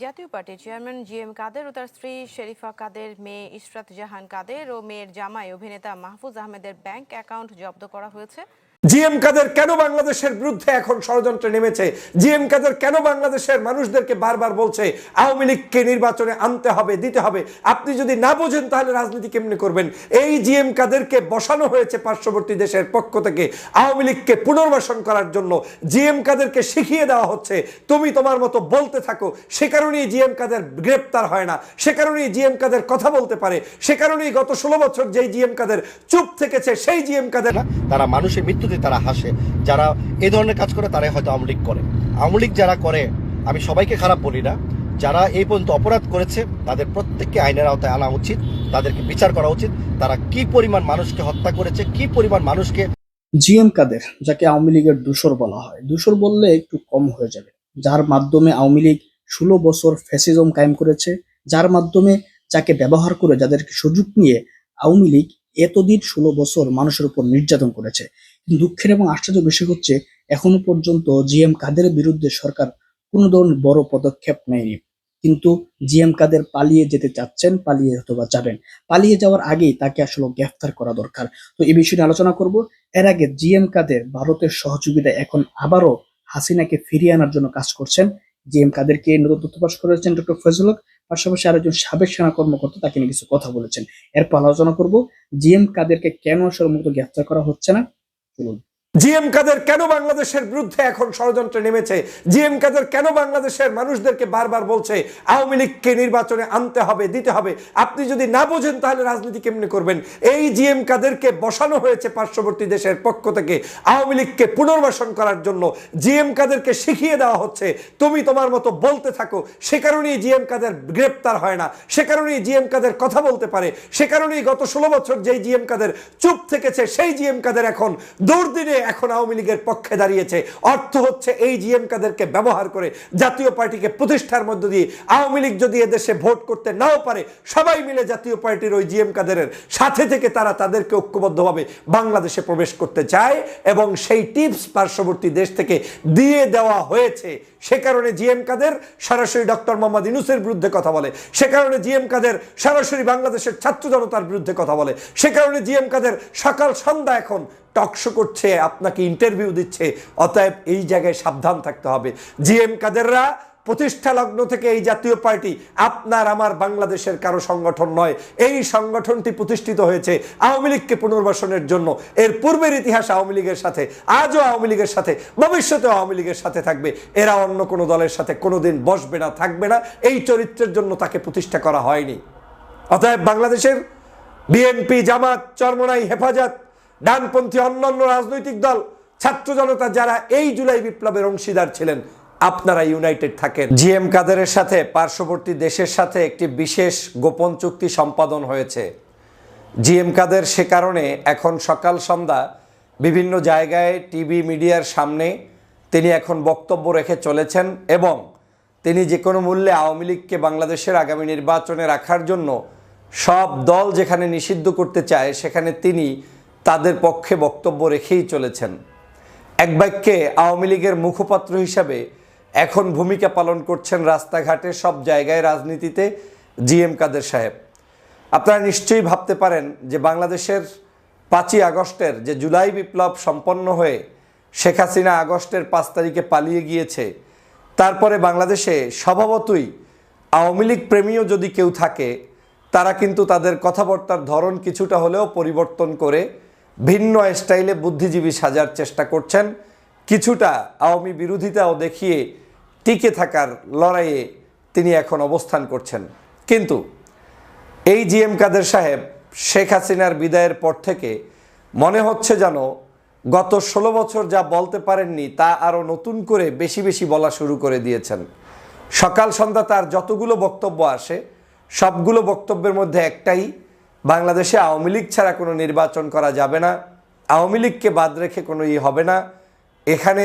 জাতীয় পার্টির chairman G M কাদের ও তার স্ত্রী শেরিফা কাদের, মেয়ে ইশরাত জাহান কাদের ও মেয়ের জামাই অভিনেতা মাহফুজ আহমেদের ব্যাংক অ্যাকাউন্ট জব্দ করা হয়েছে। জিএম কাদের কেন বাংলাদেশের বিরুদ্ধে এখন ষড়যন্ত্রে নেমেছে? জিএম কাদের কেন বাংলাদেশের মানুষদেরকে বারবার বলছে, আওয়ামী লীগকে নির্বাচনে আনতে হবে, দিতে হবে? আপনি যদি না বোঝেন তাহলে রাজনীতি কেমনি করবেন? এই জিএম কাদেরকে বসানো হয়েছে পার্শ্ববর্তী দেশের পক্ষ থেকে আওয়ামী লীগকে পুনর্বাসন করার জন্য। জিএম কাদেরকে শিখিয়ে দেওয়া হচ্ছে, তুমি তোমার মতো বলতে থাকো। সে কারণেই জিএম কাদের গ্রেপ্তার হয় না, সে কারণেই জিএম কাদের কথা বলতে পারে, সে কারণেই গত ষোলো বছর যেই জিএম কাদের চুপ থেকেছে, সেই জিএম কাদের তারা মানুষের মৃত্যুতে তারা হাসে, যারা এই ধরনের কাজ করে, তারাই হয়তো আওয়ামী লীগ করে। আওয়ামী লীগ যারা করে, আমি সবাইকে খারাপ বলি না, যারা এই পর্যন্ত অপরাধ করেছে, তাদের প্রত্যেককে আইনের আওতায় আনা উচিত, তাদেরকে বিচার করা উচিত, তারা কি পরিমাণ মানুষকে হত্যা করেছে, কি পরিমাণ মানুষকে জিএম কাদের, যাকে আওয়ামী লীগের দূষর বলা হয়। দূষর বললে একটু কম হয়ে যাবে। যার মাধ্যমে আওয়ামী লীগ ষোলো বছর ফ্যাসিজম কায়েম করেছে, যার মাধ্যমে যাকে ব্যবহার করে, যাদেরকে সুযোগ নিয়ে আওয়ামী লীগ এতদিন ষোলো বছর মানুষের উপর নির্যাতন করেছে দুঃখের এবং আশ্চর্য বিষয় হচ্ছে, এখনও পর্যন্ত জিএম কাদের বিরুদ্ধে সরকার কোনো ধরনের বড় পদক্ষেপ নেয়নি। কিন্তু জিএম কাদের পালিয়ে যেতে চাচ্ছেন, পালিয়ে অথবা যাবেন, পালিয়ে যাওয়ার আগেই তাকে আসলে গ্রেফতার করা দরকার। তো এই বিষয়ে আলোচনা করব। এর আগে জিএম কাদের ভারতের সহযোগিতা এখন আবারও হাসিনাকে ফিরিয়ে আনার জন্য কাজ করছেন। জিএম কাদেরকে নতুন তথ্য প্রকাশ করেছেন ডক্টর ফজল হক। পাশাপাশি আরেকজন সাবেক সেনা কর্মকর্তা তাকে নিয়ে কিছু কথা বলেছেন। এরপর আলোচনা করব, জিএম কাদেরকে কেন আসলে মতো গ্রেফতার করা হচ্ছে না? So. জিএম কাদের কেন বাংলাদেশের বিরুদ্ধে এখন ষড়যন্ত্রে নেমেছে? জিএম কাদের কেন বাংলাদেশের মানুষদেরকে বারবার বলছে, আওয়ামী লীগকে নির্বাচনে আনতে হবে, দিতে হবে? আপনি যদি না বোঝেন, তাহলে রাজনীতি কেমনি করবেন? এই জিএম কাদেরকে বসানো হয়েছে পার্শ্ববর্তী দেশের পক্ষ থেকে আওয়ামী লীগকে পুনর্বাসন করার জন্য। জিএম কাদেরকে শিখিয়ে দেওয়া হচ্ছে, তুমি তোমার মতো বলতে থাকো। সে কারণেই জিএম কাদের গ্রেপ্তার হয় না। সে কারণেই জিএম কাদের কথা বলতে পারে। সে কারণেই গত ষোলো বছর যেই জিএম কাদের চুপ থেকেছে, সেই জিএম কাদের এখন দুর্দিনে এখন আওয়ামী লীগের পক্ষে দাঁড়িয়েছে। অর্থ হচ্ছে এই জিএম কাদেরকে ব্যবহার করে জাতীয় পার্টিকে প্রতিষ্ঠার মধ্য দিয়ে আওয়ামী লীগ যদি এদেশে ভোট করতে নাও পারে, সবাই মিলে জাতীয় পার্টির ওই জিএম কাদেরের সাথে থেকে তারা তাদেরকে ঐক্যবদ্ধভাবে বাংলাদেশে প্রবেশ করতে চায় এবং সেই টিপস পার্শ্ববর্তী দেশ থেকে দিয়ে দেওয়া হয়েছে। সে কারণে জিএম কাদের সরাসরি ডক্টর মোহাম্মদ ইনুসের বিরুদ্ধে কথা বলে। সে কারণে জিএম কাদের সরাসরি বাংলাদেশের ছাত্র জনতার বিরুদ্ধে কথা বলে। সে কারণে জিএম কাদের সকাল সন্ধ্যা এখন টকশো করছে, আপনাকে ইন্টারভিউ দিচ্ছে, অতএব এই জায়গায় সাবধান থাকতে হবে। জিএম কাদেররা প্রতিষ্ঠা লগ্ন থেকে এই জাতীয় পার্টি আপনার আমার বাংলাদেশের কারও সংগঠন নয়। এই সংগঠনটি প্রতিষ্ঠিত হয়েছে আওয়ামী লীগকে পুনর্বাসনের জন্য। এর পূর্বের ইতিহাস আওয়ামী লীগের সাথে, আজও আওয়ামী লীগের সাথে ভবিষ্যতে আওয়ামী লীগের সাথে থাকবে। এরা অন্য কোনো দলের সাথে কোনোদিন বসবে না, থাকবে না। এই চরিত্রের জন্য তাকে প্রতিষ্ঠা করা হয়নি। অতএব বাংলাদেশের বিএনপি, জামাত, চরমনাই, হেফাজত, ডানপন্থী অন্যান্য রাজনৈতিক দল, ছাত্র জনতা যারা এই জুলাই বিপ্লবের অংশীদার ছিলেন আপনারা ইউনাইটেড থাকেন। জিএম কাদেরের সাথে, পার্শ্ববর্তী দেশের সাথে একটি বিশেষ গোপন চুক্তি সম্পাদন হয়েছে। জিএম কাদের সে কারণে এখন সকাল সন্ধ্যা বিভিন্ন জায়গায় টিভি মিডিয়ার সামনে তিনি এখন বক্তব্য রেখে চলেছেন এবং তিনি যে কোনো মূল্যে আওয়ামী লীগকে বাংলাদেশের আগামী নির্বাচনে রাখার জন্য সব দল যেখানে নিষিদ্ধ করতে চায়, সেখানে তিনি তাদের পক্ষে বক্তব্য রেখেই চলেছেন। এক বাক্যে আওয়ামী লীগের মুখপাত্র হিসাবে এখন ভূমিকা পালন করছেন রাস্তাঘাটে সব জায়গায় রাজনীতিতে জিএম কাদের সাহেব। আপনারা নিশ্চয়ই ভাবতে পারেন যে বাংলাদেশের পাঁচই আগস্টের যে জুলাই বিপ্লব সম্পন্ন হয়ে শেখ হাসিনা আগস্টের পাঁচ তারিখে পালিয়ে গিয়েছে, তারপরে বাংলাদেশে স্বভাবতই আওয়ামী লীগ প্রেমীও যদি কেউ থাকে, তারা কিন্তু তাদের কথাবার্তার ধরন কিছুটা হলেও পরিবর্তন করে ভিন্ন স্টাইলে বুদ্ধিজীবী সাজার চেষ্টা করছেন। কিছুটা আওয়ামী বিরোধিতাও দেখিয়ে টিকে থাকার লড়াইয়ে তিনি এখন অবস্থান করছেন। কিন্তু এই জিএম কাদের সাহেব শেখ হাসিনার বিদায়ের পর থেকে মনে হচ্ছে যেন গত ষোলো বছর যা বলতে পারেননি তা আরও নতুন করে বেশি বেশি বলা শুরু করে দিয়েছেন। সকাল সন্ধ্যা তার যতগুলো বক্তব্য আসে, সবগুলো বক্তব্যের মধ্যে একটাই, বাংলাদেশে আওয়ামী লীগ ছাড়া কোনো নির্বাচন করা যাবে না, আওয়ামী লীগকে বাদ রেখে কোনো ই হবে না, এখানে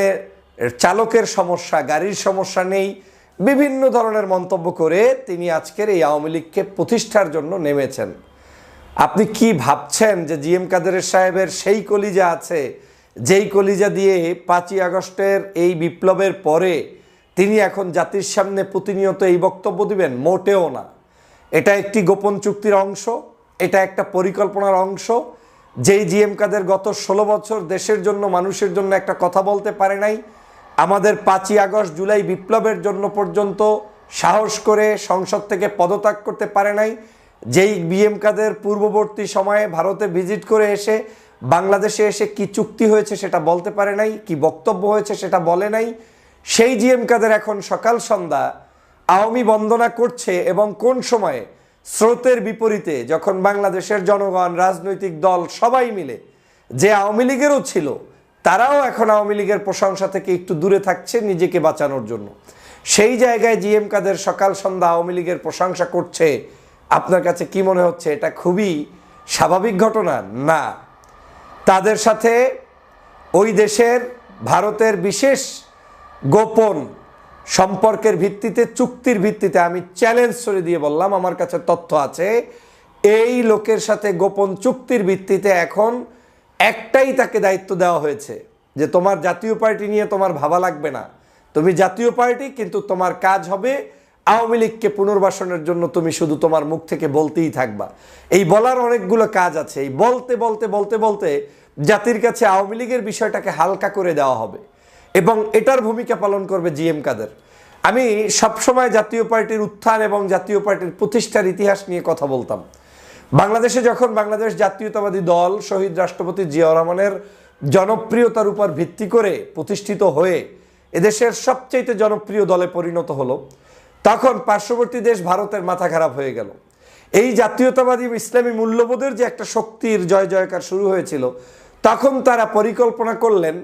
চালকের সমস্যা, গাড়ির সমস্যা নেই। বিভিন্ন ধরনের মন্তব্য করে তিনি আজকের এই আওয়ামী লীগকে প্রতিষ্ঠার জন্য নেমেছেন। আপনি কি ভাবছেন যে জিএম কাদের সাহেবের সেই কলিজা আছে? যেই কলিজা দিয়ে পাঁচই আগস্টের এই বিপ্লবের পরে তিনি এখন জাতির সামনে প্রতিনিয়ত এই বক্তব্য দিবেন? মোটেও না। এটা একটি গোপন চুক্তির অংশ, এটা একটা পরিকল্পনার অংশ। যেই জিএম কাদের গত ষোলো বছর দেশের জন্য, মানুষের জন্য একটা কথা বলতে পারে নাই আমাদের পাঁচই আগস্ট জুলাই বিপ্লবের জন্য পর্যন্ত সাহস করে সংসদ থেকে পদত্যাগ করতে পারে নাই। যেই বিএম কাদের পূর্ববর্তী সময়ে ভারতে ভিজিট করে এসে বাংলাদেশে এসে কি চুক্তি হয়েছে সেটা বলতে পারে নাই, কি বক্তব্য হয়েছে সেটা বলে নাই। সেই জিএম কাদের এখন সকাল সন্ধ্যা আওয়ামী বন্দনা করছে এবং কোন সময়ে? স্রোতের বিপরীতে যখন বাংলাদেশের জনগণ, রাজনৈতিক দল সবাই মিলে, যে আওয়ামী লীগেরও ছিল তারাও এখন আওয়ামী লীগের প্রশংসা থেকে একটু দূরে থাকছে নিজেকে বাঁচানোর জন্য। সেই জায়গায় জিএম কাদের সকাল সন্ধ্যা আওয়ামী লীগের প্রশংসা করছে, আপনার কাছে কি মনে হচ্ছে? এটা খুবই স্বাভাবিক ঘটনা? না। তাদের সাথে ওই দেশের, ভারতের বিশেষ গোপন সম্পর্কের ভিত্তিতে, চুক্তির ভিত্তিতে আমি চ্যালেঞ্জ করে দিয়ে বললাম, আমার কাছে তথ্য আছে, এই লোকের সাথে গোপন চুক্তির ভিত্তিতে এখন একটাই তাকে দায়িত্ব দেওয়া হয়েছে যে তোমার জাতীয় পার্টি নিয়ে তোমার ভাবা লাগবে না। তুমি জাতীয় পার্টি, কিন্তু তোমার কাজ হবে আওয়ামী লীগকে পুনর্বাসনের জন্য তুমি শুধু তোমার মুখ থেকে বলতেই থাকবা। এই বলার অনেকগুলো কাজ আছে। এই বলতে বলতে বলতে বলতে জাতির কাছে আওয়ামী লীগের বিষয়টাকে হালকা করে দেওয়া হবে এবং এটার ভূমিকা পালন করবে জিএম কাদের। আমি সবসময় জাতীয় পার্টির উত্থান এবং জাতীয় পার্টির প্রতিষ্ঠার ইতিহাস নিয়ে কথা বলতাম। বাংলাদেশে যখন বাংলাদেশ জাতীয়তাবাদী দল শহীদ রাষ্ট্রপতি জিয়াউর রহমানের জনপ্রিয়তার উপর ভিত্তি করে প্রতিষ্ঠিত হয়ে এদেশের সবচেয়ে জনপ্রিয় দলে পরিণত হলো, তখন পার্শ্ববর্তী দেশ ভারতের মাথা খারাপ হয়ে গেল। এই জাতীয়তাবাদী ইসলামী মূল্যবোধের যে একটা শক্তির জয় জয়কার শুরু হয়েছিল, তখন তারা পরিকল্পনা করলেন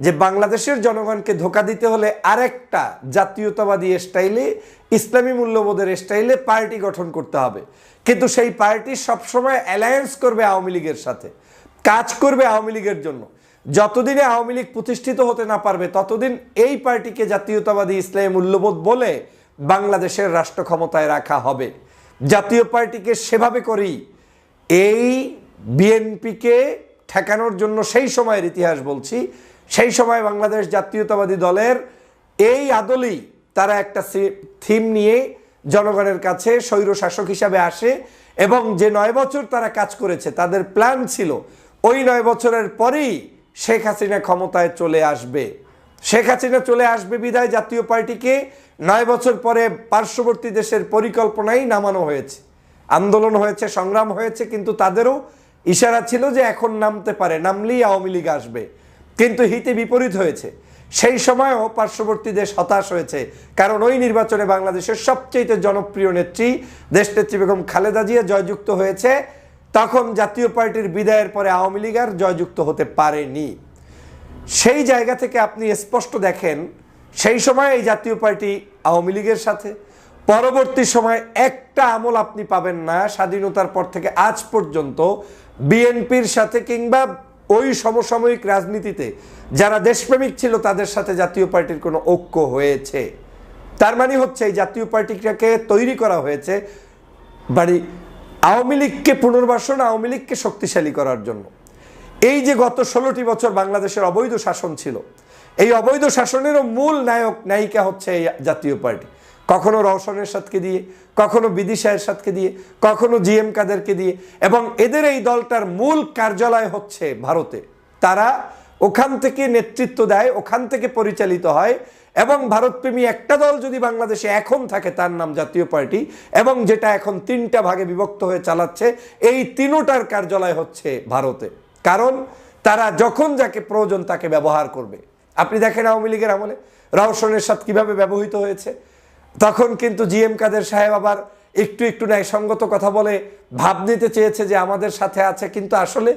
যে বাংলাদেশের জনগণকে ধোকা দিতে হলে আরেকটা জাতীয়তাবাদী স্টাইলে, ইসলামী মূল্যবোধের স্টাইলে পার্টি গঠন করতে হবে। কিন্তু সেই পার্টি সবসময় অ্যালায়েন্স করবে আওয়ামী লীগের সাথে, কাজ করবে আওয়ামী লীগের জন্য। যতদিনে আওয়ামী লীগ প্রতিষ্ঠিত হতে না পারবে, ততদিন এই পার্টিকে জাতীয়তাবাদী ইসলামী মূল্যবোধ বলে বাংলাদেশের রাষ্ট্র ক্ষমতায় রাখা হবে। জাতীয় পার্টিকে সেভাবে করেই এই বিএনপিকে ঠেকানোর জন্য সেই সময়ের ইতিহাস বলছি, সেই সময় বাংলাদেশ জাতীয়তাবাদী দলের এই আদলেই তারা একটা থিম নিয়ে জনগণের কাছে স্বৈরশাসক হিসাবে আসে এবং যে নয় বছর তারা কাজ করেছে, তাদের প্ল্যান ছিল, ওই নয় বছরের পরেই শেখ হাসিনা ক্ষমতায় চলে আসবে। শেখ হাসিনা চলে আসবে বিদায় জাতীয় পার্টিকে, নয় বছর পরে পার্শ্ববর্তী দেশের পরিকল্পনাই নামানো হয়েছে। আন্দোলন হয়েছে, সংগ্রাম হয়েছে, কিন্তু তাদেরও ইশারা ছিল যে এখন নামতে পারে, নামলেই আওয়ামী লীগ আসবে। কিন্তু হিতে বিপরীত হয়েছে। সেই সময়ও পার্শ্ববর্তী দেশ হতাশ হয়েছে। কারণ ওই নির্বাচনে বাংলাদেশের সবচেয়ে জনপ্রিয় নেত্রী, দেশ নেত্রী বেগম খালেদা জিয়া জয়যুক্ত হয়েছে। তখন জাতীয় পার্টির বিদায়ের পরে আওয়ামী লীগ আর জয়যুক্ত হতে পারেনি। সেই জায়গা থেকে আপনি স্পষ্ট দেখেন, সেই সময় এই জাতীয় পার্টি আওয়ামী লীগের সাথে। পরবর্তী সময় একটা আমল আপনি পাবেন না, স্বাধীনতার পর থেকে আজ পর্যন্ত। বিএনপির সাথে কিংবা ওই সমসাময়িক রাজনীতিতে যারা দেশপ্রেমিক ছিল, তাদের সাথে জাতীয় পার্টির কোনো ঐক্য হয়েছে। তার মানে হচ্ছে, এই জাতীয় পার্টিটাকে তৈরি করা হয়েছে বাড়ি আওয়ামী লীগকে পুনর্বাসন, আওয়ামী লীগকে শক্তিশালী করার জন্য। এই যে গত ষোলোটি বছর বাংলাদেশের অবৈধ শাসন ছিল, এই অবৈধ শাসনেরও মূল নায়ক, নায়িকা হচ্ছে এই জাতীয় পার্টি। কখনো রওশনের সাথকে দিয়ে, কখনো বিদিশায়ের সাথকে দিয়ে, কখনো জিএম কাদেরকে দিয়ে, এবং এদের এই দলটার মূল কার্যালয় হচ্ছে ভারতে। তারা ওখান থেকে নেতৃত্ব দেয়, ওখান থেকে পরিচালিত হয়, এবং ভারতপ্রেমী একটা দল যদি বাংলাদেশে এখন থাকে, তার নাম জাতীয় পার্টি, এবং যেটা এখন তিনটা ভাগে বিভক্ত হয়ে চালাচ্ছে, এই তিনোটার কার্যালয় হচ্ছে ভারতে। কারণ তারা যখন যাকে প্রয়োজন তাকে ব্যবহার করবে। আপনি দেখেন আওয়ামী লীগের আমলে রওশনের সাথে কীভাবে ব্যবহৃত হয়েছে? তখন কিন্তু জিএম কাদের সাহেব আবার একটু একটু ন্যায়সঙ্গত কথা বলে ভাব নিতে চেয়েছে যে আমাদের সাথে আছে, কিন্তু আসলে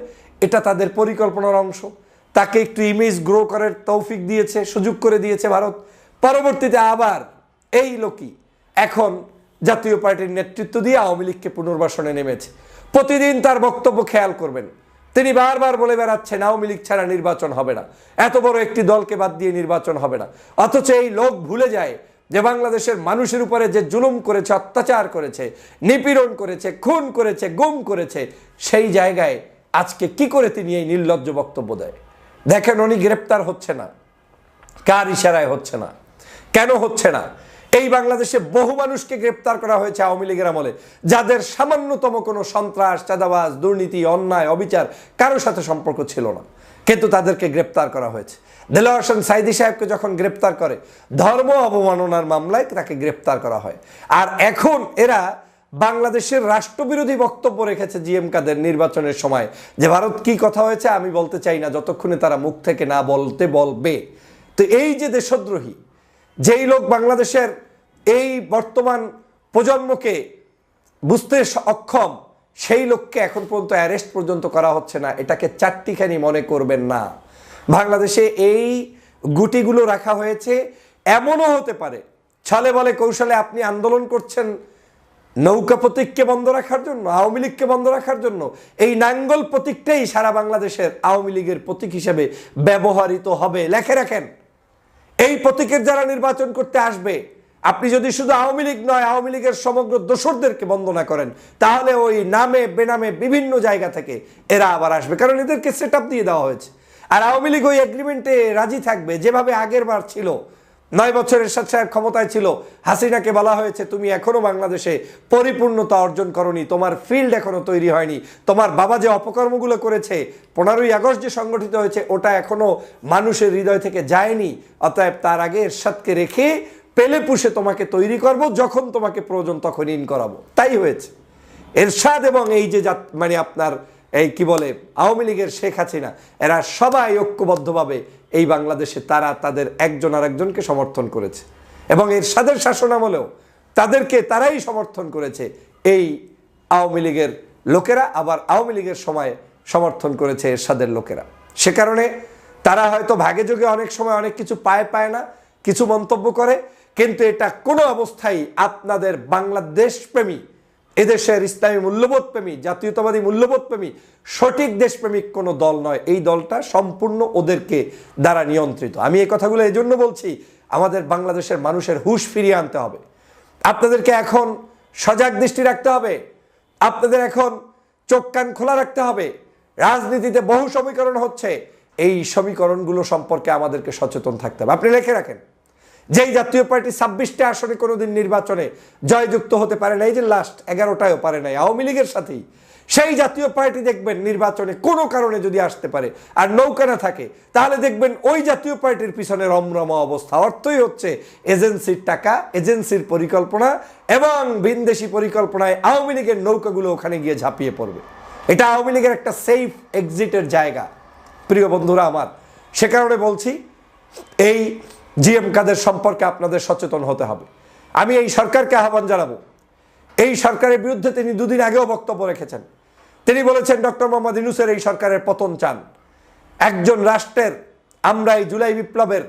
এটা তাদের পরিকল্পনার অংশ। তাকে একটু ইমেজ গ্রো করার তৌফিক দিয়েছে, সুযোগ করে দিয়েছে ভারত। পরবর্তীতে আবার এই লোকই এখন জাতীয় পার্টির নেতৃত্ব দিয়ে আওয়ামী লীগকে পুনর্বাসনে নেমেছে। প্রতিদিন তার বক্তব্য খেয়াল করবেন। তিনি বারবার বলে বেড়াচ্ছেন, আওয়ামী লীগ ছাড়া নির্বাচন হবে না। এত বড় একটি দলকে বাদ দিয়ে নির্বাচন হবে না। অথচ এই লোক ভুলে যায় যে বাংলাদেশের মানুষের উপরে যে জুলুম করেছে, অত্যাচার করেছে, নিপীড়ন করেছে, খুন করেছে, গুম করেছে, সেই জায়গায় আজকে কি করে তিনি এই নির্লজ্জ বক্তব্য দেয়? দেখেন, উনি গ্রেপ্তার হচ্ছে না। কার ইশারায় হচ্ছে না? কেন হচ্ছে না? এই বাংলাদেশে বহু মানুষকে গ্রেপ্তার করা হয়েছে আওয়ামী লীগের আমলে। যাদের সামান্যতম কোনো সন্ত্রাস, চাঁদাবাজ, দুর্নীতি, অন্যায়, অবিচার কারোর সাথে সম্পর্ক ছিল না। কিন্তু তাদেরকে গ্রেপ্তার করা হয়েছে। দেলোয়ার হোসেন সাইদি সাহেবকে যখন গ্রেপ্তার করে, ধর্ম অবমাননার মামলায় তাকে গ্রেপ্তার করা হয়। আর এখন এরা বাংলাদেশের রাষ্ট্রবিরোধী বক্তব্য রেখেছে জিএম কাদের নির্বাচনের সময়, যে ভারত কি কথা হয়েছে আমি বলতে চাই না, যতক্ষণে তারা মুখ থেকে না বলতে বলবে। তো এই যে দেশদ্রোহী, যেই লোক বাংলাদেশের এই বর্তমান প্রজন্মকে বুঝতে অক্ষম সেই লোককে এখন পর্যন্ত অ্যারেস্ট পর্যন্ত করা হচ্ছে না। এটাকে চারটিখানি মনে করবেন না। বাংলাদেশে এই গুটিগুলো রাখা হয়েছে। এমনও হতে পারে। ছলে বলে কৌশলে আপনি আন্দোলন করছেন নৌকা প্রতীককে বন্ধ রাখার জন্য, আওয়ামী লীগকে বন্ধ রাখার জন্য। এই নাঙ্গল প্রতীকটাই সারা বাংলাদেশের আওয়ামী লীগের প্রতীক হিসেবে ব্যবহৃত হবে। লেখে রাখেন, এই প্রতীকের যারা নির্বাচন করতে আসবে আপনি যদি শুধু আওয়ামী লীগ নয়, আওয়ামী লীগের সমগ্র দোসরদেরকে বন্দনা করেন, তাহলে ওই নামে, বেনামে, বিভিন্ন জায়গা থেকে এরা আবার আসবে। কারণ এদেরকে সেট দিয়ে দেওয়া হয়েছে। আর আওয়ামী লীগ ওই এগ্রিমেন্টে রাজি থাকবে, যেভাবে আগের বার ছিল। নয় বছরের এরশাদ সাহেব ক্ষমতায় ছিল। হাসিনাকে বলা হয়েছে, তুমি এখনও বাংলাদেশে পরিপূর্ণতা অর্জন করনি, তোমার ফিল্ড এখনও তৈরি হয়নি, তোমার বাবা যে অপকর্মগুলো করেছে, পনেরোই আগস্ট যে সংগঠিত হয়েছে, ওটা এখনও মানুষের হৃদয় থেকে যায়নি, অতএব তার আগে এরশাদকে রেখে পেলে পুষে তোমাকে তৈরি করব, যখন তোমাকে প্রয়োজন তখন ইন করাবো। তাই হয়েছে। এরশাদ এবং এই যে মানে আপনার এই কি বলে, আওয়ামী লীগের শেখ হাসিনা, এরা সবাই ঐক্যবদ্ধভাবে এই বাংলাদেশে তারা তাদের একজন আর একজনকে সমর্থন করেছে। এবং এরশাদের শাসনামলেও তাদেরকে তারাই সমর্থন করেছে। এই আওয়ামী লীগের লোকেরা আবার আওয়ামী লীগের সময় সমর্থন করেছে এরশাদের লোকেরা। সে কারণে তারা হয়তো ভাগে যোগে অনেক সময় অনেক কিছু পায় পায় না, কিছু মন্তব্য করে কিন্তু এটা কোনো অবস্থায় আপনাদের বাংলাদেশ প্রেমী, এদেশের ইসলামী মূল্যবোধ প্রেমী, জাতীয়তাবাদী মূল্যবোধ প্রেমী, সঠিক দেশপ্রেমিক কোনো দল নয়। এই দলটা সম্পূর্ণ ওদেরকে দ্বারা নিয়ন্ত্রিত। আমি এই কথাগুলো এই জন্য বলছি, আমাদের বাংলাদেশের মানুষের হুশ ফিরিয়ে আনতে হবে। আপনাদেরকে এখন সজাগ দৃষ্টি রাখতে হবে। আপনাদের এখন চোখ কান খোলা রাখতে হবে। রাজনীতিতে বহু সমীকরণ হচ্ছে। এই সমীকরণগুলো সম্পর্কে আমাদেরকে সচেতন থাকতে হবে। আপনি লিখে রাখেন। যেই জাতীয় পার্টি ছাব্বিশটা আসনে কোনোদিন নির্বাচনে জয়যুক্ত হতে পারে নাই যে লাস্ট এগারোটায়ও পারে নাই, আওয়ামী লীগের সাথেই। সেই জাতীয় পার্টি দেখবেন নির্বাচনে কোনো কারণে যদি আসতে পারে আর নৌকা না থাকে, তাহলে দেখবেন ওই জাতীয় পার্টির পিছনে রমরমা অবস্থা। অর্থই হচ্ছে এজেন্সির টাকা, এজেন্সির পরিকল্পনা এবং ভিনদেশি পরিকল্পনায় আওয়ামী লীগের নৌকাগুলো ওখানে গিয়ে ঝাঁপিয়ে পড়বে। এটা আওয়ামী লীগের একটা সেফ এক্সিটের জায়গা। প্রিয় বন্ধুরা আমার, সে কারণে বলছি, এই জিএম কাদের সম্পর্কে আপনাদের সচেতন হতে হবে। আমি এই সরকারকে আহ্বান জানাব। এই সরকারের বিরুদ্ধে তিনি দুদিন আগেও বক্তব্য রেখেছেন। তিনি বলেছেন, ডক্টর মোহাম্মদ ইনুসের এই সরকারের পতন চান। একজন রাষ্ট্রের, আমরা এই জুলাই বিপ্লবের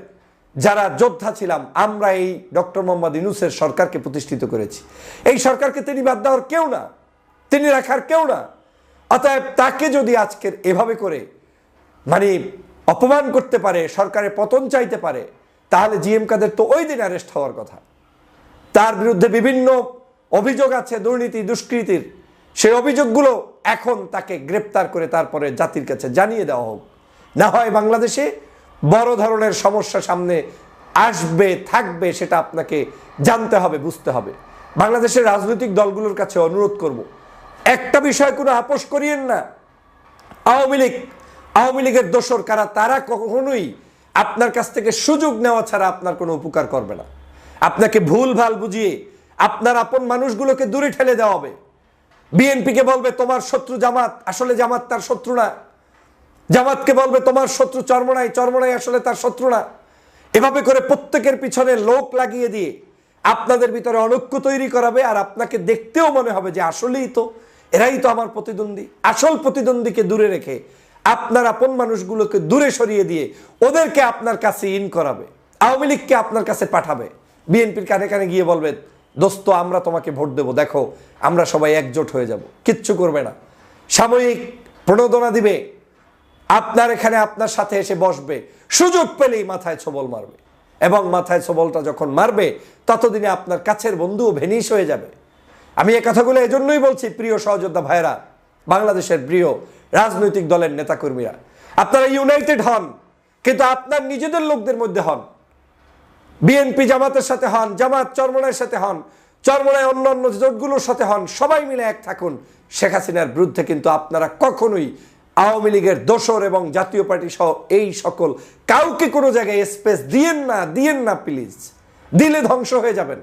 যারা যোদ্ধা ছিলাম, আমরা এই ডক্টর মোহাম্মদ ইনুসের সরকারকে প্রতিষ্ঠিত করেছি। এই সরকারকে তিনি বাদ দেওয়ার কেউ না, তিনি রাখার কেউ না। অতএব তাকে যদি আজকের এভাবে করে মানে অপমান করতে পারে, সরকারের পতন চাইতে পারে তাহলে জিএম কাদের তো ওই দিন অ্যারেস্ট হওয়ার কথা। তার বিরুদ্ধে বিভিন্ন অভিযোগ আছে, দুর্নীতি, দুষ্কৃতির। সেই অভিযোগগুলো এখন তাকে গ্রেপ্তার করে তারপরে জাতির কাছে জানিয়ে দেওয়া হোক। না হয় বাংলাদেশে বড় ধরনের সমস্যা সামনে আসবে, থাকবে, সেটা আপনাকে জানতে হবে, বুঝতে হবে। বাংলাদেশের রাজনৈতিক দলগুলোর কাছে অনুরোধ করব। একটা বিষয় কোনো আপোষ করিয়েন না। আওয়ামী লীগ, আওয়ামী লীগের দোসর কারা, তারা কখনোই আপনার কাছ থেকে সুযোগ নেওয়া ছাড়া আপনার কোনো উপকার করবে না। আপনাকে ভুল ভালো বুঝিয়ে আপনার আপন মানুষগুলোকে দূরে ঠেলে দেওয়া হবে। বিএনপিকে বলবে, তোমার শত্রু জামাত। আসলে জামাত তার শত্রু না। জামাতকে বলবে, তোমার শত্রু চর্মনাই চর্মনাই আসলে তার শত্রু না। এভাবে করে প্রত্যেকের পিছনে লোক লাগিয়ে দিয়ে আপনাদের ভিতরে অনৈক্য তৈরি করাবে আর আপনাকে দেখতেও মনে হবে যে আসলেই তো, এরাই তো আমার প্রতিদ্বন্দ্বী। আসল প্রতিদ্বন্দ্বীকে দূরে রেখে আপনার আপন মানুষগুলোকে দূরে সরিয়ে দিয়ে ওদেরকে আপনার কাছে ইন করাবে, আওয়ামী লীগকে আপনার কাছে পাঠাবে। বিএনপির কানে কানে গিয়ে বলবে, দোস্ত, আমরা তোমাকে ভোট দেবো, দেখো, আমরা সবাই একজোট হয়ে যাব, কিচ্ছু করবে না। সাময়িক প্রণোদনা দিবে, আপনার এখানে আপনার সাথে এসে বসবে, সুযোগ পেলেই মাথায় ছবল মারবে। এবং মাথায় ছবলটা যখন মারবে, ততদিনে আপনার কাছের বন্ধুও ভেনিস হয়ে যাবে। আমি এ কথাগুলো এজন্যই বলছি, প্রিয় সহযোদ্ধা ভাইরা বাংলাদেশের প্রিয় রাজনৈতিক দলের নেতাকর্মীরা। আপনারা ইউনাইটেড হন, কিন্তু আপনার নিজেদের লোকদের মধ্যে হন। বিএনপি জামাতের সাথে হন, জামাত চরমনায়ের সাথে হন চরমনায় অন্য অন্য জোটগুলোর সাথে হন, সবাই মিলে এক থাকুন। শেখ হাসিনার বিরুদ্ধে কিন্তু আপনারা কখনোই আওয়ামী লীগের দোসর এবং জাতীয় পার্টি সহ এই সকল কাউকে কোনো জায়গায় স্পেস দিয়েন না দিয়েন না প্লিজ দিলে ধ্বংস হয়ে যাবেন,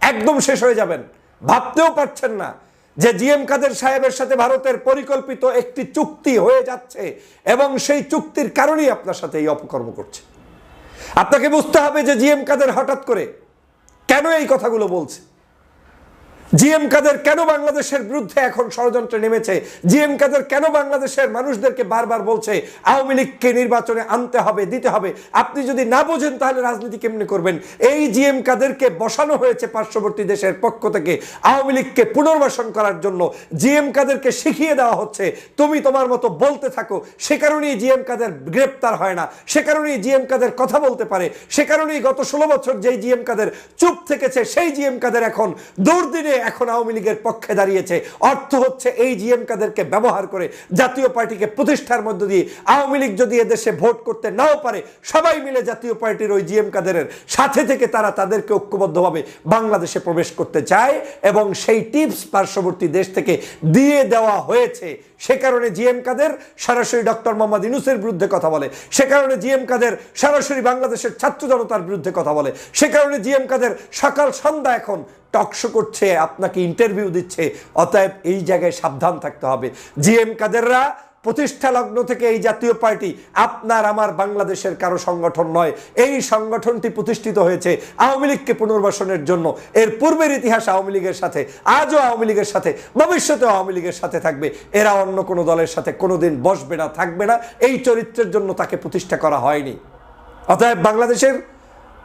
একদম শেষ হয়ে যাবেন। ভাবতেও পারছেন না যে জিএম কাদের সাহেবের সাথে ভারতের পরিকল্পিত একটি চুক্তি হয়ে যাচ্ছে এবং সেই চুক্তির কারণেই আপনার সাথে এই অপকর্ম করছে। আপনাকে বুঝতে হবে যে জিএম কাদের হঠাৎ করে কেন এই কথাগুলো বলছে। জিএম কাদের কেন বাংলাদেশের বিরুদ্ধে এখন ষড়যন্ত্রে নেমেছে? জিএম কাদের কেন বাংলাদেশের মানুষদেরকে বারবার বলছে, আওয়ামী লীগকে নির্বাচনে আনতে হবে, দিতে হবে আপনি যদি না বোঝেন, তাহলে রাজনীতি কেমনি করবেন? এই জিএম কাদেরকে বসানো হয়েছে পার্শ্ববর্তী দেশের পক্ষ থেকে আওয়ামী লীগকে পুনর্বাসন করার জন্য। জিএম কাদেরকে শিখিয়ে দেওয়া হচ্ছে, তুমি তোমার মতো বলতে থাকো। সে কারণেই জিএম কাদের গ্রেপ্তার হয় না। সে কারণেই জিএম কাদের কথা বলতে পারে। সে কারণেই গত ষোলো বছর যেই জিএম কাদের চুপ থেকেছে, সেই জিএম কাদের এখন দুর্দিনে এখন আওয়ামী লীগের পক্ষে দাঁড়িয়েছে। অর্থ হচ্ছে এই জিএম কাদেরকে ব্যবহার করে জাতীয় পার্টিকে প্রতিষ্ঠার মধ্য দিয়ে আওয়ামী লীগ যদি এদেশে ভোট করতে নাও পারে, সবাই মিলে জাতীয় পার্টির ওই জিএম কাদেরের সাথে থেকে তারা তাদেরকে ঐক্যবদ্ধভাবে বাংলাদেশে প্রবেশ করতে চায় এবং সেই টিপস পার্শ্ববর্তী দেশ থেকে দিয়ে দেওয়া হয়েছে। সে কারণে জিএম কাদের সরাসরি ডক্টর মোহাম্মদ ইনুসের বিরুদ্ধে কথা বলে। সে কারণে জিএম কাদের সরাসরি বাংলাদেশের ছাত্র জনতার বিরুদ্ধে কথা বলে। সে কারণে জিএম কাদের সকাল সন্ধ্যা এখন টকশো করছে, আপনাকে ইন্টারভিউ দিচ্ছে, অতএব এই জায়গায় সাবধান থাকতে হবে। জিএম কাদেররা প্রতিষ্ঠা লগ্ন থেকে এই জাতীয় পার্টি আপনার, আমার বাংলাদেশের কারও সংগঠন নয়। এই সংগঠনটি প্রতিষ্ঠিত হয়েছে আওয়ামী লীগকে পুনর্বাসনের জন্য। এর পূর্বের ইতিহাস আওয়ামী লীগের সাথে, আজও আওয়ামী লীগের সাথে ভবিষ্যতে আওয়ামী লীগের সাথে থাকবে। এরা অন্য কোনো দলের সাথে কোনোদিন বসবে না, থাকবে না। এই চরিত্রের জন্য তাকে প্রতিষ্ঠা করা হয়নি। অতএব বাংলাদেশের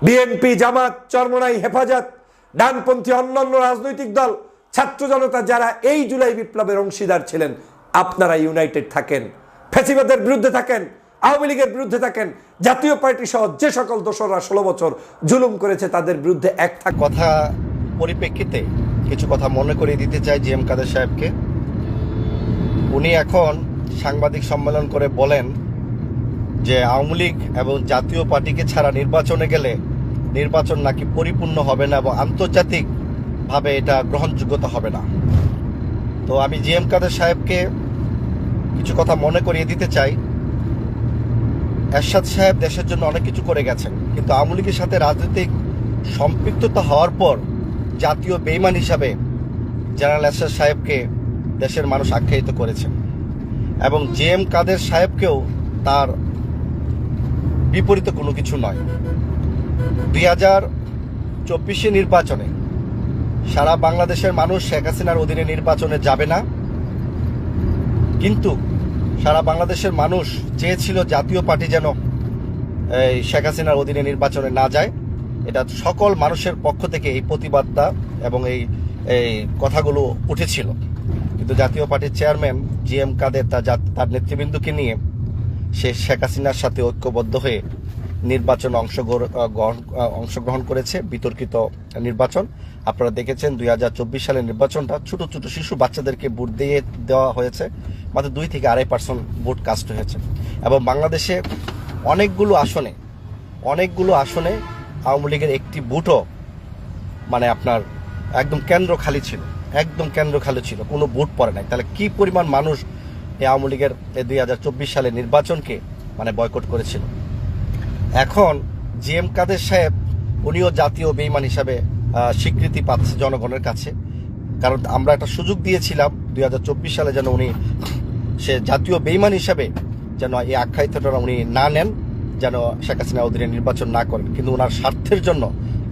বিএনপি, জামাত, চরমনাই, হেফাজত, ডানপন্থী অন্যান্য রাজনৈতিক দল, ছাত্র জনতা যারা এই জুলাই বিপ্লবের অংশীদার ছিলেন আপনারা ইউনাইটেড থাকেন ফ্যাসিবাদের বিরুদ্ধে থাকেন, আওয়ামী লীগের বিরুদ্ধে থাকেন, জাতীয় পার্টি সহ যে সকল দোসররা ষোলো বছর জুলুম করেছে তাদের বিরুদ্ধে এক থাক কথা পরিপ্রেক্ষিতে কিছু কথা মনে করিয়ে দিতে চাই জি এম কাদের সাহেবকে। উনি এখন সাংবাদিক সম্মেলন করে বলেন যে আওয়ামী লীগ এবং জাতীয় পার্টিকে ছাড়া নির্বাচনে গেলে নির্বাচন নাকি পরিপূর্ণ হবে না এবং আন্তর্জাতিকভাবে এটা গ্রহণযোগ্যতা হবে না। তো আমি জি এম কাদের সাহেবকে কিছু কথা মনে করিয়ে দিতে চাই। এরশাদ সাহেব দেশের জন্য অনেক কিছু করে গেছেন, কিন্তু আওয়ামী লীগের সাথে রাজনৈতিক সম্পৃক্ততা হওয়ার পর জাতীয় বেইমান হিসাবে জেনারেল এরশাদ সাহেবকে দেশের মানুষ আখ্যায়িত করেছেন এবং জে এম কাদের সাহেবকেও তার বিপরীতে কোনো কিছু নয়। দুই হাজার চব্বিশে নির্বাচনে সারা বাংলাদেশের মানুষ শেখ হাসিনার অধীনে নির্বাচনে যাবে না। কিন্তু সারা বাংলাদেশের মানুষ চেয়েছিল জাতীয় পার্টি যেন এই শেখ হাসিনার অধীনে নির্বাচনে না যায়। এটা সকল মানুষের পক্ষ থেকে এই প্রতিবাদটা এবং এই এই কথাগুলো উঠেছিল। কিন্তু জাতীয় পার্টির চেয়ারম্যান জি এম কাদের তার নেতৃবৃন্দকে নিয়ে সে শেখ হাসিনার সাথে ঐক্যবদ্ধ হয়ে নির্বাচন অংশগ্রহণ অংশগ্রহণ করেছে বিতর্কিত নির্বাচন। আপনারা দেখেছেন দুই হাজার চব্বিশ সালের নির্বাচনটা ছোট ছোট শিশু বাচ্চাদেরকে ভোট দিয়ে দেওয়া হয়েছে। মাত্র দুই থেকে আড়াই পার্সেন্ট ভোট কাস্ট হয়েছে। এবং বাংলাদেশে অনেকগুলো আসনে অনেকগুলো আসনে আওয়ামী লীগের একটি বুটও মানে আপনার একদম কেন্দ্র খালি ছিল, একদম কেন্দ্র খালি ছিল, কোনো ভোট পড়ে নাই। তাহলে কি পরিমাণ মানুষ এই আওয়ামী লীগের এই দুই হাজার চব্বিশ সালের নির্বাচনকে মানে বয়কট করেছিল? এখন জি এম কাদের সাহেব, উনিও জাতীয় বেইমান হিসাবে স্বীকৃতি পাচ্ছে জনগণের কাছে। কারণ আমরা একটা সুযোগ দিয়েছিলাম দুই হাজার চব্বিশ সালে যেন উনি সে জাতীয় বেইমান হিসাবে যেন এই আখ্যায়িতটা উনি না নেন, যেন শেখ হাসিনার অধীনে নির্বাচন না করেন। কিন্তু ওনার স্বার্থের জন্য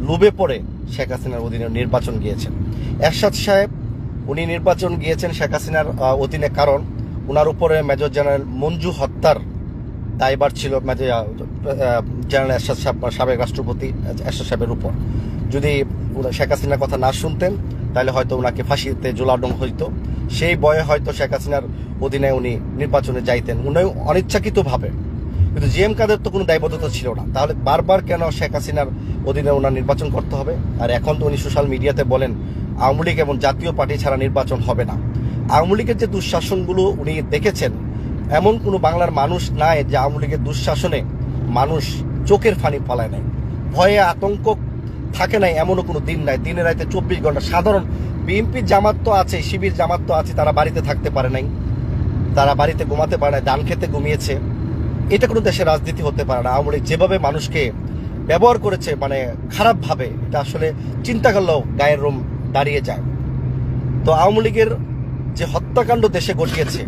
লোভে পড়ে শেখ হাসিনার অধীনে নির্বাচন গিয়েছেন। এরশাদ সাহেব, উনি নির্বাচন গিয়েছেন শেখ হাসিনার অধীনে। কারণ ওনার উপরে মেজর জেনারেল মঞ্জু হত্যার দায়বার ছিল মেজর জেনারেল এরশাদ সাহেব, সাবেক রাষ্ট্রপতি এরশাদ সাহেবের উপর। যদি শেখ হাসিনার কথা না শুনতেন, তাহলে হয়তো ওনাকে ফাঁসিতে জোলাডং হইতো। সেই বয়ে হয়তো শেখ হাসিনার অধীনে উনি নির্বাচনে যাইতেন। উনি অনিচ্ছাকৃতভাবে। কিন্তু জি এম কাদের তো কোনো দায়বদ্ধতা ছিল না। তাহলে বারবার কেন শেখ হাসিনার অধীনে ওনার নির্বাচন করতে হবে? আর এখন তো উনি সোশ্যাল মিডিয়াতে বলেন, আওয়ামী লীগ এবং জাতীয় পার্টি ছাড়া নির্বাচন হবে না। আওয়ামী লীগের যে দুঃশাসনগুলো উনি দেখেছেন, এমন কোনো বাংলার মানুষ নাই যে আওয়ামী লীগের দুঃশাসনে মানুষ চোখের ফানি ফলায় নাই। ভয়ে আতঙ্ক থাকে নাই, এমনও কোনো দিন নাই। দিনে রাতে চব্বিশ ঘণ্টা। সাধারণ বিএনপির জামাত তো আছে, শিবির জামাত তো আছে, তারা বাড়িতে থাকতে পারে নাই। তারা বাড়িতে ঘুমাতে পারে না ধান খেতে ঘুমিয়েছে। এটা কোনো দেশের রাজনীতি হতে পারে না। লীগ যেভাবে মানুষকে ব্যবহার করেছে মানে খারাপভাবে, এটা আসলে চিন্তা করলেও গায়ের রোম দাঁড়িয়ে যায়। তো আওয়ামী লীগের যে হত্যাকাণ্ড দেশে ঘটিয়েছে,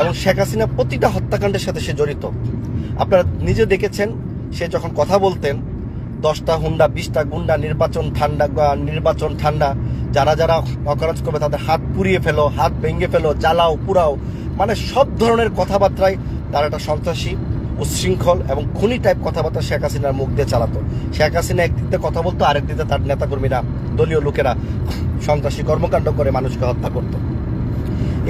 এবং শেখ হাসিনা প্রতিটা হত্যাকাণ্ডের সাথে সে জড়িত। আপনারা নিজে দেখেছেন, সে যখন কথা বলতেন দশটা হুন্ডা, বিশটা গুন্ডা, নির্বাচন ঠান্ডা নির্বাচন ঠান্ডা, যারা যারা অকারজ করবে তাদের হাত পুড়িয়ে ফেলো, হাত ভেঙে ফেলো, জ্বালাও পুরাও মানে সব ধরনের কথাবার্তায় তারা একটা সন্ত্রাসী উচ্ছৃঙ্খল এবং খুনি টাইপ কথাবার্তা শেখ হাসিনার মুখ দিয়ে চালাতো। শেখ হাসিনা একদিক দিয়ে কথা বলতো, আরেক দিকে তার নেতাকর্মীরা, দলীয় লোকেরা সন্ত্রাসী কর্মকাণ্ড করে মানুষকে হত্যা করতো।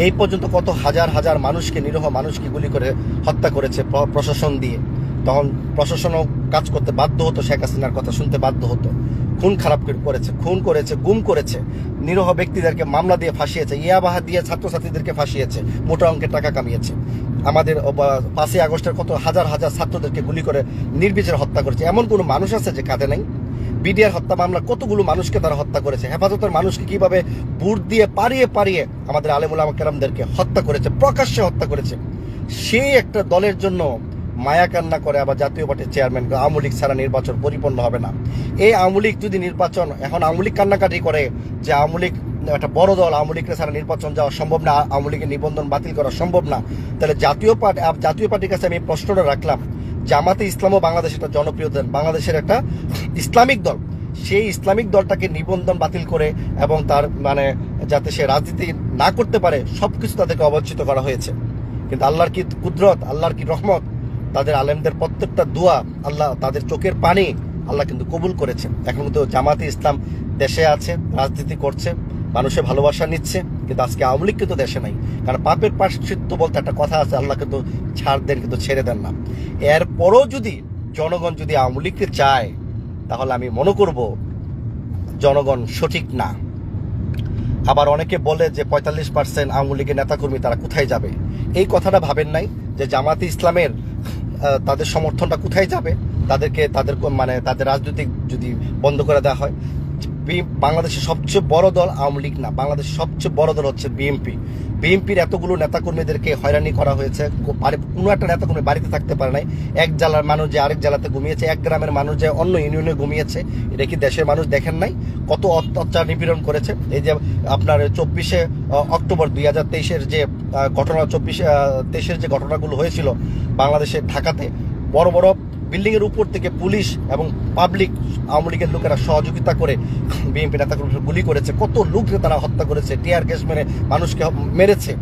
এই পর্যন্ত কত হাজার হাজার মানুষকে, নিরহ মানুষকে গুলি করে হত্যা করেছে প্রশাসন দিয়ে। তখন প্রশাসনও কাজ করতে বাধ্য হতো, শেখ হাসিনার কথা শুনতে বাধ্য হতো। খুন খারাপ করেছে, খুন করেছে, গুম করেছে। নিরহ ব্যক্তিদেরকে মামলা দিয়ে ফাঁসিয়েছে, ইয়াবাহা দিয়ে ছাত্রছাত্রীদেরকে ফাঁসিয়েছে, মোটা অঙ্কের টাকা কামিয়েছে। আমাদের পাঁচই আগস্টের কত হাজার হাজার ছাত্রদেরকে গুলি করে নির্বিচারে হত্যা করেছে। এমন কোনো মানুষ আছে যে কাঁদে নাই? বিডিআর হত্যা মামলা, কতগুলো মানুষকে তারা হত্যা করেছে? হেফাজতের মানুষকে কীভাবে বুট দিয়ে পারিয়ে পারিয়ে আমাদের আলেমুল কেরামদেরকে হত্যা করেছে, প্রকাশ্যে হত্যা করেছে? সেই একটা দলের জন্য মায়া কান্না করে আবার জাতীয় পার্টির চেয়ারম্যান আওয়ামী লীগ ছাড়া নির্বাচন পরিপূর্ণ হবে না। এই আওয়ামী লীগ যদি নির্বাচন, এখন আওয়ামী লীগ কান্নাকাটি করে যে আওয়ামী লীগ, একটা বড় দল আওয়ামী লীগের ছাড়া নির্বাচন যাওয়া সম্ভব না, আওয়ামী লীগের নিবন্ধন বাতিল করা সম্ভব না, তাহলে জাতীয় পার্টি জাতীয় পার্টির কাছে আমি প্রশ্নটা রাখলাম। জামাতে ইসলামও বাংলাদেশের একটা জনপ্রিয় দল, বাংলাদেশের একটা ইসলামিক দল। সেই ইসলামিক দলটাকে নিবন্ধন বাতিল করে এবং তার মানে যাতে সে রাজনীতি না করতে পারে, সবকিছু তাদেরকে অবঞ্চিত করা হয়েছে। কিন্তু আল্লাহর কি কুদরত, আল্লাহর কি রহমত? তাদের আলেমদের প্রত্যেকটা দোয়া আল্লাহ তাদের চোখের পানি আল্লাহ কিন্তু কবুল করেছে এখন কিন্তু জামাতে ইসলাম দেশে আছে, রাজনীতি করছে মানুষের ভালোবাসা নিচ্ছে, কিন্তু আজকে আওয়ামী লীগ কিন্তু দেশে নাই। কারণ পাপের পাশ্চিত্য বলতে একটা কথা আছে, আল্লাহ কিন্তু ছাড় দেন, কিন্তু ছেড়ে দেন না। এরপরও যদি জনগণ যদি আওয়ামী লীগকে চায়, তাহলে আমি মনে করব জনগণ সঠিক না। আবার অনেকে বলে যে পঁয়তাল্লিশ পার্সেন্ট আওয়ামী লীগের নেতাকর্মী তারা কোথায় যাবে? এই কথাটা ভাবেন নাই যে জামাতে ইসলামের তাদের সমর্থনটা কোথায় যাবে? তাদেরকে তাদের মানে তাদের রাজনৈতিক যদি বন্ধ করে দেওয়া হয় বাংলাদেশের সবচেয়ে বড় দল আওয়ামী লীগ না, বাংলাদেশের সবচেয়ে বড় দল হচ্ছে বিএনপি। বিএনপির এতগুলো নেতাকর্মীদেরকে হয়রানি করা হয়েছে কোনো একটা নেতাকর্মী বাড়িতে থাকতে পারে নাই। এক জেলার মানুষ যে আরেক জেলাতে ঘুমিয়েছে, এক গ্রামের মানুষ যে অন্য ইউনিয়নে ঘুমিয়েছে, এটা কি দেশের মানুষ দেখেন নাই? কত অত্যাচার নিপীড়ন করেছে। এই যে আপনার চব্বিশে অক্টোবর দুই হাজার তেইশের যে ঘটনা, চব্বিশে তেইশের যে ঘটনাগুলো হয়েছিল বাংলাদেশের ঢাকাতে, বড় বড় বিল্ডিং এর উপর থেকে পুলিশ এবং পাবলিক, আওয়ামী লীগের লোকেরা সহযোগিতা করে বিএনপি নেতা গুলি করেছে। কত লোককে তারা হত্যা করেছে, টিয়ার গ্যাস মেরে মানুষকে মেরেছে।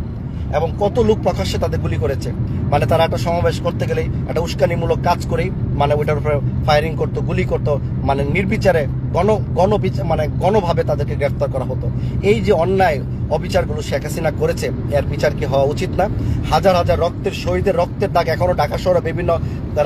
এবং কত লোক প্রকাশ্যে তাদের গুলি করেছে। মানে তারা একটা সমাবেশ করতে গেলেই একটা উস্কানিমূলক কাজ করেই মানে ওইটার উপরে ফায়ারিং করতো, গুলি করতো মানে নির্বিচারে গণ গণ মানে গণভাবে তাদেরকে গ্রেফতার করা হতো। এই যে অন্যায় অবিচারগুলো শেখ হাসিনা করেছে, এর বিচার কি হওয়া উচিত না? হাজার হাজার রক্তের, শহীদের রক্তের দাগ এখনও ঢাকা শহরে বিভিন্ন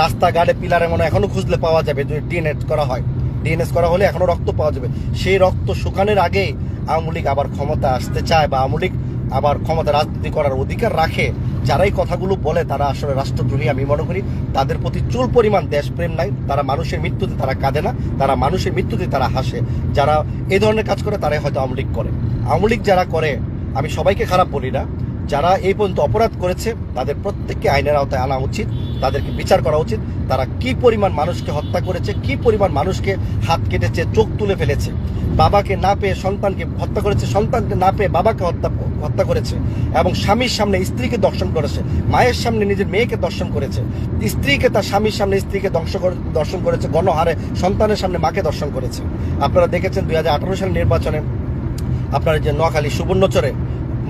রাস্তাঘাটে, পিলারে মনে হয় এখনও খুঁজলে পাওয়া যাবে যদি ডিএনএস করা হয়। ডিএনএস করা হলে এখনও রক্ত পাওয়া যাবে। সেই রক্ত শুকানোর আগেই আওয়ামী লীগ আবার ক্ষমতা আসতে চায় বা আওয়ামী লীগ আবার ক্ষমতা রাজনীতি করার অধিকার রাখে, যারাই কথাগুলো বলে তারা আসলে রাষ্ট্রদ্রোহী, আমি মনে করি তাদের প্রতি চুল পরিমাণ দেশপ্রেম নাই, তারা মানুষের মৃত্যুতে তারা কাঁদে না, তারা মানুষের মৃত্যুতে তারা হাসে। যারা এই ধরনের কাজ করে তারাই হয়তো আওয়ামী লীগ করে। আওয়ামী লীগ যারা করে, আমি সবাইকে খারাপ বলি না যারা এই পর্যন্ত অপরাধ করেছে, তাদের প্রত্যেককে আইনের আওতায় আনা উচিত, তাদেরকে বিচার করা উচিত। তারা কি পরিমাণ মানুষকে হত্যা করেছে, কি পরিমাণ মানুষকে হাত কেটেছে, চোখ তুলে ফেলেছে, বাবাকে না পেয়ে সন্তানকে হত্যা করেছে, সন্তানকে না পেয়ে বাবাকে হত্যা হত্যা করেছে এবং স্বামীর সামনে স্ত্রীকে দর্শন করেছে, মায়ের সামনে নিজের মেয়েকে দর্শন করেছে, স্ত্রীকে তার স্বামীর সামনে স্ত্রীকে দংশ দর্শন করেছে, গণহারে সন্তানের সামনে মাকে দর্শন করেছে। আপনারা দেখেছেন দুই হাজার আঠারো সালের নির্বাচনে আপনার যে নোয়াখালী সুবর্ণচরে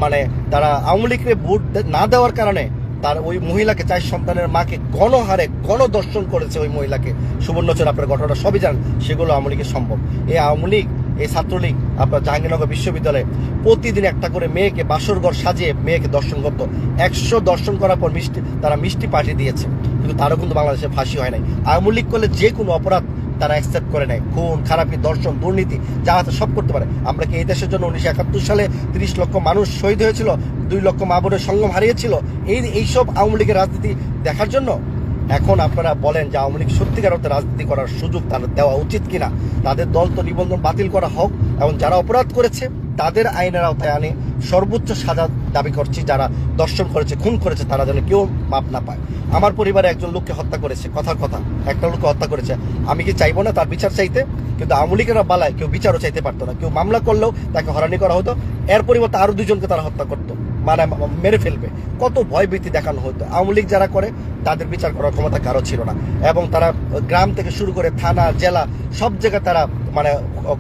মানে তারা আওয়ামী লীগকে ভোট না দেওয়ার কারণে তার ওই মহিলাকে, চার সন্তানের মাকে গণহারে গণদর্শন করেছে ওই মহিলাকে। সুবর্ণচর আপনার ঘটনা সবই জানেন, সেগুলো আওয়ামী লীগের সম্ভব। এই আওয়ামী লীগ এই ছাত্রলীগ, আপনার জাহাঙ্গীরনগর বিশ্ববিদ্যালয়ে প্রতিদিন একটা করে মেয়েকে বাসরঘর সাজিয়ে মেয়েকে দর্শন করতো। একশো দর্শন করার পর মিষ্টি, তারা মিষ্টি পাঠিয়ে দিয়েছে। কিন্তু তারও কিন্তু বাংলাদেশে ফাঁসি হয় নাই। আওয়ামী লীগ করলে যে কোনো অপরাধ তারা অ্যাকসেপ্ট করে নেয়। খুন, খারাপি দর্শন দুর্নীতি, যা আছে সব করতে পারে। আমরা কি এই দেশের জন্য উনিশশো একাত্তর সালে তিরিশ লক্ষ মানুষ শহীদ হয়েছিল, দুই লক্ষ মা বোনের সঙ্গম হারিয়েছিল? এই, এইসব আওয়ামী লীগের রাজনীতি দেখার জন্য? এখন আপনারা বলেন যে আওয়ামী লীগ সত্যিকার অর্থে রাজনীতি করার সুযোগ তাদের দেওয়া উচিত কিনা? তাদের দল তো নিবন্ধন বাতিল করা হোক, এবং যারা অপরাধ করেছে তাদের আইনের আওতায় আনে সর্বোচ্চ সাজা দাবি করছি, যারা দর্শন করেছে, খুন করেছে, তারা যেন কেউ মাপ না পায়। আমার পরিবারে একজন লোককে হত্যা করেছে কথার কথা। একটা লোককে হত্যা করেছে। আমি কি চাইব না তার বিচার চাইতে? কিন্তু আমলিকেরা বালায় কেউ বিচারও চাইতে পারতো না। কেউ মামলা করলেও তাকে হরানি করা হতো। এর পরিবর্তে আরও দুজনকে তারা হত্যা করতো। মানে মেরে ফেলবে। কত ভয় ভীতি দেখানো হতো। আওয়ামী লীগ যারা করে, তাদের বিচার করার ক্ষমতা কারও ছিল না। এবং তারা গ্রাম থেকে শুরু করে থানা, জেলা, সব জায়গায় তারা মানে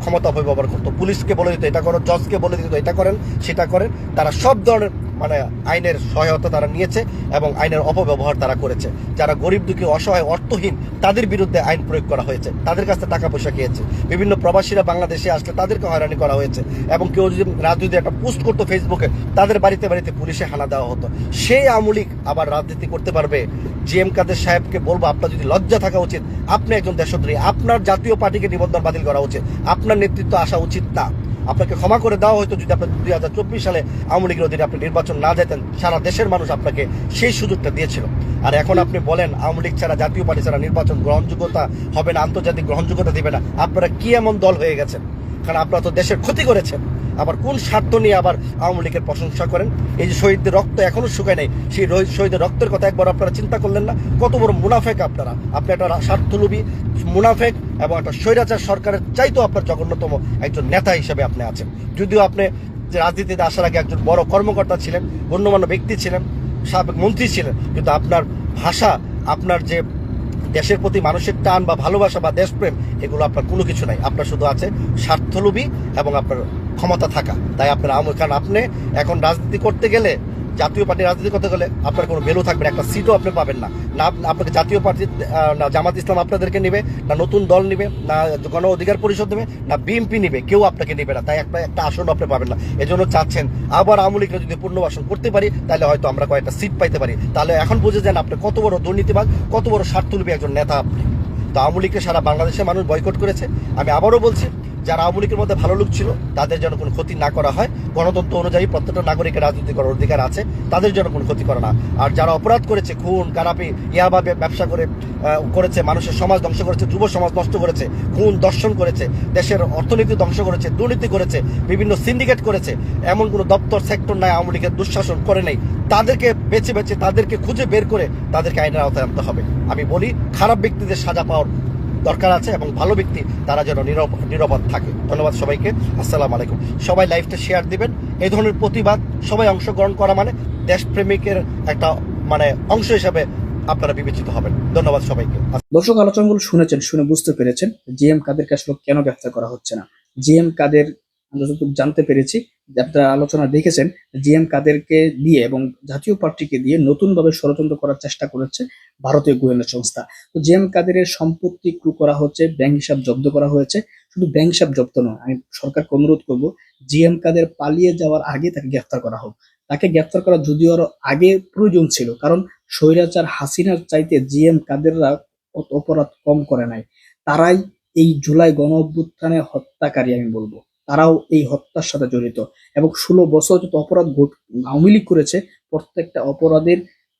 ক্ষমতা অপব্যবহার করতো। পুলিশকে বলে দিত, এটা করো। জজকে বলে দিত, এটা করেন, সেটা করেন। তারা সব ধরনের মানে আইনের সহায়তা তারা নিয়েছে এবং আইনের অপব্যবহার তারা করেছে। যারা গরিব দুঃখী, অসহায়, অর্থহীন, তাদের বিরুদ্ধে আইন প্রয়োগ করা হয়েছে। তাদের কাছ টাকা পয়সা খেয়েছে। বিভিন্ন প্রবাসীরা বাংলাদেশে আসলে তাদেরকে হয়রানি করা হয়েছে এবং কেউ যদি রাজনীতি একটা পোস্ট করতো ফেসবুকে তাদের বাড়িতে বাড়িতে পুলিশে হানা দেওয়া হতো। সেই আমলিক আবার রাজনীতি করতে পারবে। জি এম কাদের সাহেবকে বলব, আপনার যদি লজ্জা থাকা উচিত, আপনি একজন দেশদ্রোহী, আপনার জাতীয় পার্টিকে নিবন্ধন বাতিল করা উচিত, আপনার নেতৃত্ব আসা উচিত না। আপনাকে ক্ষমা করে দেওয়া হয়তো যদি আপনার দুই হাজার চব্বিশ সালে আওয়ামী লীগের অধীনে আপনি নির্বাচন না যেতেন, সারা দেশের মানুষ আপনাকে সেই সুযোগটা দিয়েছিল। আর এখন আপনি বলেন, আওয়ামী লীগ ছাড়া, জাতীয় পার্টি ছাড়া নির্বাচন গ্রহণযোগ্যতা হবে না, আন্তর্জাতিক গ্রহণযোগ্যতা দিবে না। আপনারা কি এমন দল হয়ে গেছেন? কারণ আপনারা তো দেশের ক্ষতি করেছেন। আবার কোন স্বার্থ নিয়ে আবার আওয়ামী লীগের প্রশংসা করেন? এই যে শহীদদের রক্ত এখনও শুকায় নাই, সেই শহীদের রক্তের কথা একবার আপনারা চিন্তা করলেন না? কত বড় মুনাফেক আপনারা। আপনি একটা স্বার্থলোভী মুনাফেক এবং একটা স্বৈরাচার সরকারের চাইতেও আপনার জঘন্যতম একজন নেতা হিসেবে আপনি আছেন। যদিও আপনি যে রাজনীতিতে আসার আগে একজন বড় কর্মকর্তা ছিলেন, গণ্যমান্য ব্যক্তি ছিলেন, সাবেক মন্ত্রী ছিলেন, কিন্তু আপনার ভাষা, আপনার যে দেশের প্রতি মানুষের টান বা ভালোবাসা বা দেশপ্রেম, এগুলো আপনার কোনো কিছু নাই। আপনার শুধু আছে স্বার্থলোভী এবং আপনার ক্ষমতা থাকা। তাই আপনার আওয়ামী কারণ আপনি এখন রাজনীতি করতে গেলে, জাতীয় পার্টি রাজনীতি করতে গেলে আপনার কোনো ভ্যালু থাকবে না, একটা সিটও আপনি পাবেন না। না, আপনাকে জাতীয় পার্টি না, জামাত ইসলাম আপনাদেরকে নেবে, না নতুন দল নেবে, না গণ অধিকার পরিষদ নেবে, না বিএনপি নেবে, কেউ আপনাকে নেবে না। তাই একটা একটা আসন আপনি পাবেন না। এজন্য চাচ্ছেন আবার আওয়ামী লীগকে যদি পুনর্বাসন করতে পারি, তাহলে হয়তো আমরা কয়েকটা সিট পাইতে পারি। তাহলে এখন বুঝে যান আপনি কত বড় দুর্নীতিবাদ কত বড় স্বার্থলোভী একজন নেতা আপনি। তো আওয়ামী সারা বাংলাদেশের মানুষ বয়কট করেছে। আমি আবারও বলছি যারা আওয়ামী লীগের মধ্যে ভালো লোক ছিল, তাদের যেন কোনো ক্ষতি না করা হয়। গণতন্ত্র অনুযায়ী প্রত্যেকটা নাগরিকের রাজনীতি করার অধিকার আছে, তাদের জন্য কোনো ক্ষতি করা না। আর যারা অপরাধ করেছে, খুন, কারাপি ইয়াভাবে ব্যবসা করে করেছে, মানুষের সমাজ ধ্বংস করেছে, যুব সমাজ নষ্ট করেছে, খুন, দর্শন করেছে, দেশের অর্থনীতি ধ্বংস করেছে, দুর্নীতি করেছে, বিভিন্ন সিন্ডিকেট করেছে, এমন কোনো দপ্তর সেক্টর নাই, আওয়ামী লীগের দুঃশাসন করে নেই। তাদেরকে বেছে বেছে, তাদেরকে খুঁজে বের করে তাদেরকে আইনের আওতায় আনতে হবে। আমি বলি, খারাপ ব্যক্তিদের সাজা পাওয়ার দরকার আছে এবং ভালো ব্যক্তি তারা যেন নিরাপদ থাকে। ধন্যবাদ সবাইকে। আসসালামু আলাইকুম। সবাই লাইভটা শেয়ার দিবেন। এই ধরনের প্রতিবাদ সবাই অংশগ্রহণ করা মানে দেশপ্রেমিকের একটা মানে অংশ হিসাবে আপনারা বিবেচিত হবেন। ধন্যবাদ সবাইকে। দর্শক, আলোচনাগুলো শুনেছেন, শুনে বুঝতে পেরেছেন। জিএম কাদেরকে আসলে কেন গ্রেফতার করা হচ্ছে না? জিএম কাদের, আমরা যতটুকু জানতে পেরেছি আপনারা আলোচনা দেখেছেন জিএম কাদেরকে দিয়ে এবং জাতীয় পার্টিকে দিয়ে নতুন ভাবে ষড়যন্ত্র করার চেষ্টা করেছে ভারতীয় গোয়েন্দা সংস্থা। তো জিএম কাদেরের সম্পত্তি ক্রু করা হচ্ছে, ব্যাংক হিসাব জব্দ করা হয়েছে। শুধু ব্যাংক হিসাব জব্দ নয়, আমি সরকারকে অনুরোধ করব, জিএম কাদের পালিয়ে যাওয়ার আগে তাকে গ্রেফতার করা হোক। তাকে গ্রেফতার করা যদিও আরও আগে প্রয়োজন ছিল, কারণ স্বৈরাচার হাসিনার চাইতে জিএম কাদেররা অপরাধ কম করে নাই। তারাই এই জুলাই গণ অভ্যুত্থানে হত্যাকারী আমি বলব। তারাও এই হত্যার সাথে জড়িত। এবং ষোলো বছর যত অপরাধ আওয়ামী লীগ করেছে, প্রত্যেকটা অপরাধের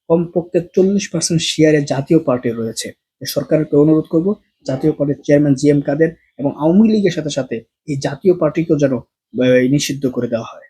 কমপক্ষে চল্লিশ পার্সেন্ট শেয়ারে জাতীয় পার্টি রয়েছে। সরকারকে অনুরোধ করব, জাতীয় পার্টির চেয়ারম্যান জি এম কাদের এবং আওয়ামী লীগের সাথে সাথে এই জাতীয় পার্টিকেও যেন নিষিদ্ধ করে দেওয়া হয়।